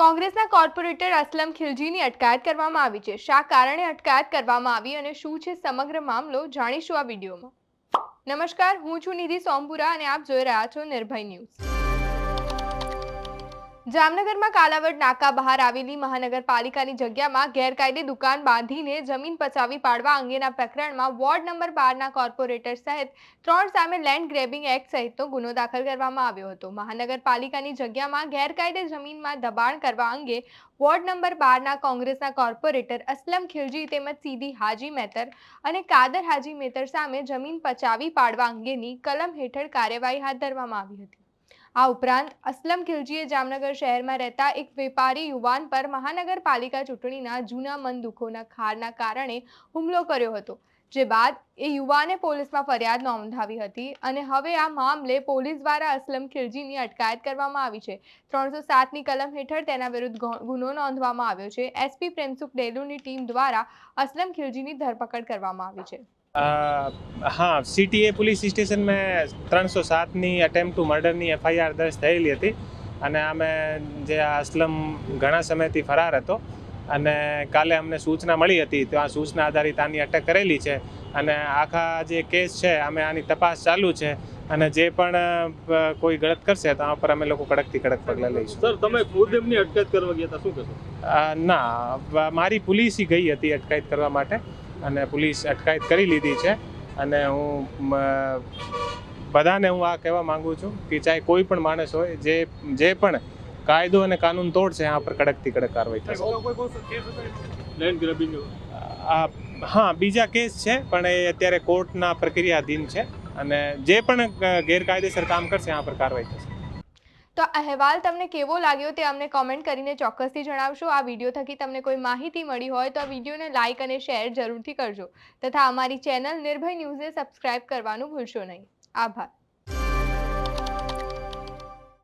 કોંગ્રેસના કોર્પોરેટર અસલમ ખિલજીની અટકાયત કરવામાં આવી છે. શા કારણે અટકાયત કરવામાં આવી અને શું છે સમગ્ર મામલો જાણીશું આ વિડીયોમાં. નમસ્કાર, હું છું નિધિ સોમપુરા અને આપ જોઈ રહ્યા છો નિર્ભય ન્યૂઝ. જામનગરમાં કાલાવડ નાકા બહાર આવેલી મહાનગરપાલિકાની જગ્યામાં ગેરકાયદે દુકાન બાંધીને જમીન પચાવી પાડવા અંગેના પ્રકરણમાં વોર્ડ નંબર બારના કોર્પોરેટર સહિત ત્રણ સામે લેન્ડ ગ્રેબિંગ એક્ટ સહિતનો ગુનો દાખલ કરવામાં આવ્યો હતો. મહાનગરપાલિકાની જગ્યામાં ગેરકાયદે જમીનમાં દબાણ કરવા અંગે વોર્ડ નંબર બારના કોંગ્રેસના કોર્પોરેટર અસલમ ખિલજી તેમજ સીધી હાજી મેતર અને કાદર હાજી મેતર સામે જમીન પચાવી પાડવા અંગેની કલમ હેઠળ કાર્યવાહી હાથ ધરવામાં આવી હતી. આ ઉપરાંત અસલમ ખિલજીએ જામનગર શહેરમાં રહેતા એક વેપારી યુવાન પર મહાનગરપાલિકા ચૂંટણીના જૂના મનદુખોના ખારના કારણે હુમલો કર્યો હતો, જે બાદ એ યુવાને પોલીસમાં ફરિયાદ નોંધાવી હતી અને હવે આ મામલે પોલીસ દ્વારા અસલમ ખિલજીની અટકાયત કરવામાં આવી છે. ત્રણસો સાતની કલમ હેઠળ તેના વિરુદ્ધ ગુનો નોંધવામાં આવ્યો છે. એસપી પ્રેમસુખ ડેલુની ટીમ દ્વારા અસલમ ખિલજીની ધરપકડ કરવામાં આવી છે. હા સીટીએ પોલીસ સ્ટેશન મેં ત્રણસો સાતની અટેમ્પ ટુ મર્ડરની એફઆઈઆર દર્જ થયેલી હતી. અને અમે જે આ અસલમ ઘણા સમયથી ફરાર હતો. અને કાલે અમને સૂચના મળી હતી તો આ સૂચના આધારિત આની અટક કરેલી છે. અને આખા જે કેસ છે અમે આની તપાસ ચાલુ છે. અને જે પણ કોઈ ગળત કરશે તો આ પર અમે લોકો કડકથી કડક પગલાં લઈશું. સર તમે ખુદ એમની અટકાયત કરવા ગયા હતા શું કહેશો? ના મારી પોલીસ ગઈ હતી અટકાયત કરવા માટે. અને પોલીસ અટકાયત કરી લીધી છે. અને હું બધાને હું આ કહેવા માંગુ છું કે ચાહે કોઈ પણ માણસ હોય જે જે પણ કાયદો અને કાનૂન તોડશે આ પર કડકથી કડક કાર્યવાહી થશે. આ હા બીજા કેસ છે પણ એ અત્યારે કોર્ટના પ્રક્રિયાધીન છે. અને જે પણ ગેરકાયદેસર કામ કરશે આ પર કાર્યવાહી થશે. તો અહેવાલ તમને કેવો લાગ્યો તે અમને કોમેન્ટ કરીને ચોક્કસથી જણાવશો. આ વીડિયો થકી તમને કોઈ માહિતી મળી હોય તો આ વિડીયોને લાઇક અને શેર જરૂરથી કરજો. તથા અમારી ચેનલ નિર્ભય ન્યૂઝને સબસ્ક્રાઇબ કરવાનું ભૂલશો નહીં. આભાર.